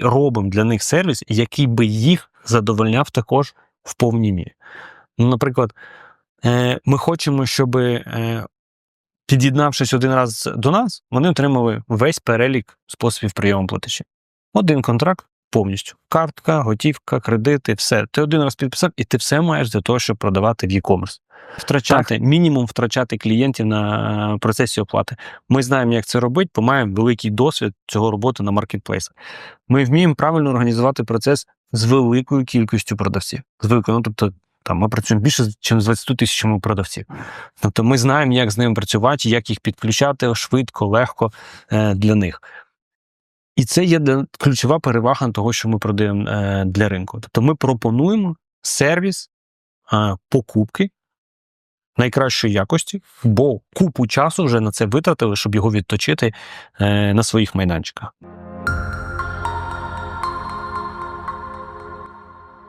робимо для них сервіс, який би їх задовольняв також в повній мірі. Ну, наприклад, е, ми хочемо, щоб, е, під'єднавшись один раз до нас, вони отримали весь перелік способів прийому платежів. Один контракт повністю. Картка, готівка, кредити, все. Ти один раз підписав, і ти все маєш для того, щоб продавати в e-commerce. Втрачати, мінімум втрачати клієнтів на е, процесі оплати. Ми знаємо, як це робити, бо маємо великий досвід цього роботи на маркетплейсах. Ми вміємо правильно організувати процес з великою кількістю продавців. З великою, ну, тобто, там ми працюємо більше, ніж з 20 тисячами продавців. Тобто ми знаємо, як з ними працювати, як їх підключати швидко, легко е, для них. І це є ключова перевага того, що ми продаємо е, для ринку. Тобто ми пропонуємо сервіс е, покупки найкращої якості, бо купу часу вже на це витратили, щоб його відточити е, на своїх майданчиках.